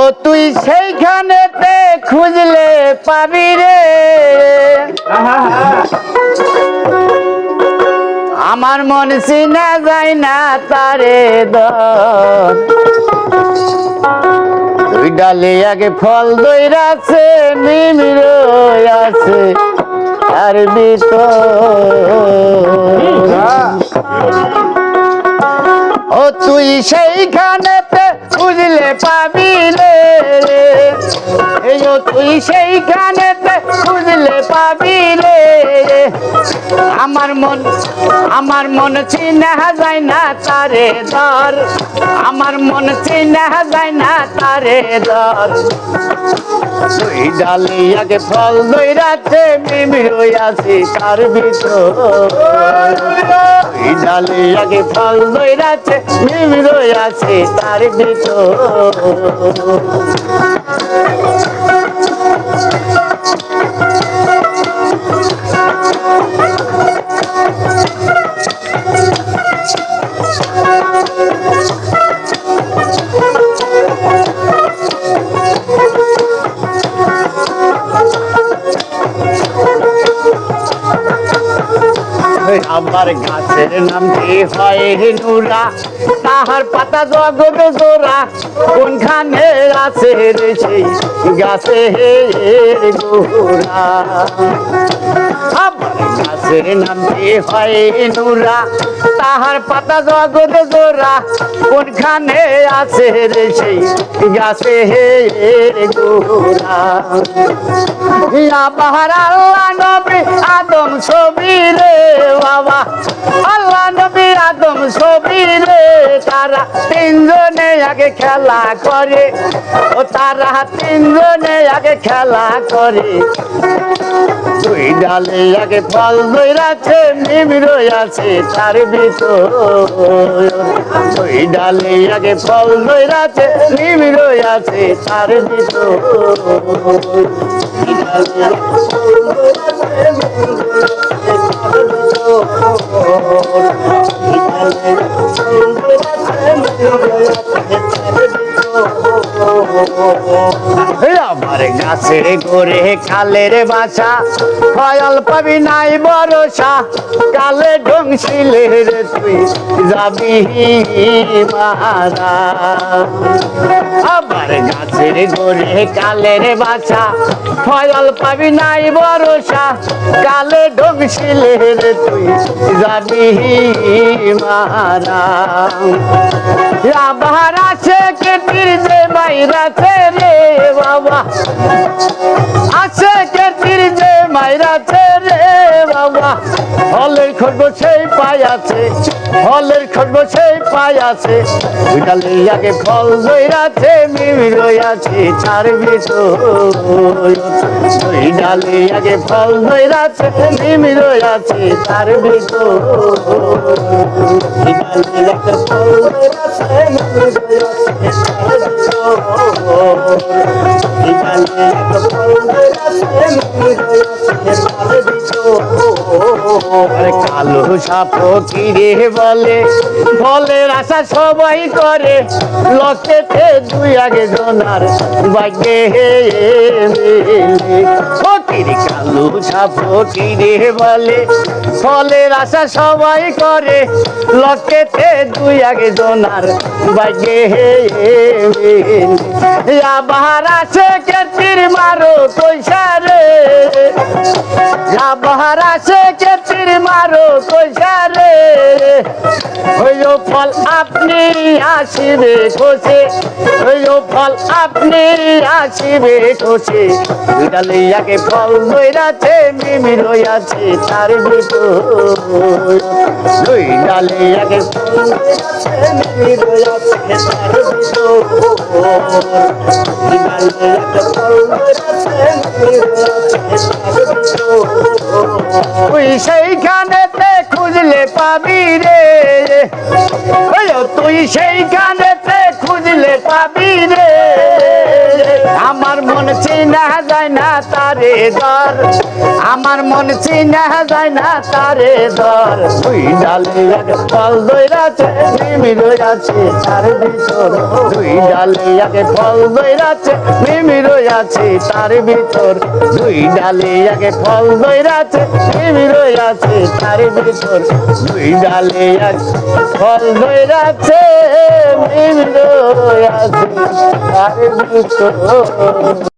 ও তুই সেইখানেতে খুঁজলে পাবি রে। আমার মন চিনা যায় না তারে দর দুই ডালে আগে ফল দইরাছে মিমির আছে, আর ভিতর ও তুই সেইখানেতে খুঁজলে পাবি তুই সেইখানেতে খুঁজলে পাবি রে। আমার মন আমার মন চিনা যায় না তারে দর। আমার মন চিনা যায় না তারে দর। দুই ডালি আগে ফল দই রাতে মিমি আছে তার ভিতর। দুই ডালি আগে ফল দই রাতে মিমি আছে তার ভিতর। আমার গাছের নাম কি হয় নুরা। তাহার পাতা জগবে জোড়া। কোনখানে আছে রে সেই গাছে গোরা আমার গাছের নাম কি হয় নুরা, তাহার পাতা জগৎ জোড়া, কোনখানে আছে রে সেই গাছে গোরা আমার আল্লাহ নবী আদম ছবি রে বাবা, আল্লাহ নবী আদম ছবি রে, তারা তিনজনে আগে খেলা করে, ও তারা তিনজনে আগে খেলা করে। দুই ডালে আগে ফল দইরাছে মিমির আছে তার ভিতর। দুই ডালে আগে ফল দইরাছে মিমির আছে তার ভিতর। আমার গাছের গোরে খালের বাসা, খয়াল পাবি নাই ভরসা, কালে ঢংছিলে রে তুই যাবি মারা আমার গাছের গোরে কালের বাসা, খয়াল পাবি নাই ভরসা, কালে ঢংছিলে রে তুই যাবি মারা আবার আছে কেটির যে মাইরাছে রে বাবা। আছে কেটির যে মাইরাছে রে হলের খড়গ সেই পাই আছে, হলের খড়গ সেই পাই আছে। বিড়ালে আগে ফল দইরাছে মিমি রইয়াছে চার ভিতর ডালে আগে ফল দইরাছে মিমি রইয়াছে তার ভিতর ডালে কালো সাপ কিরে বলে ফলের আশা সবাই করে। লকেতে দুই আগে জোনার বাগে ফকির কালো সাপ কিরে বলে ফলের আশা সবাই করে। লকেটে দুই আগে জোনার বাগে আবার আছে কেতির মারো পয়সা রে। আবার আছে কেতির মারো পয়সা রে। হইও ফল আপনি আসিবে খোঁজে। হইও ফল আপনি আসিবে খোঁজে। ডালে আগে ফল দইরাছে, মিমি রইয়াছে তার ভিতর দুই তুই সেইখানেতে খুঁজলে পাবি রে। ওই তুই সেইখানেতে খুঁজলে পাবি রে। আমার মন চিনা যায় না তারে দর। আমার মন চিনা যায় না তারে দর। দুই ডালে এক ফল দইরাছে মিমি রইয়াছে তার ভিতর দুই ডালে আগে ফল দইরাছে মিমি রইয়াছে তার ভিতর দুই ডালে আগে ফল দইরাছে মিমি রইয়াছে তার ভিতর দুই ডালে এক ফল দইরাছে মিমি তার ভিতর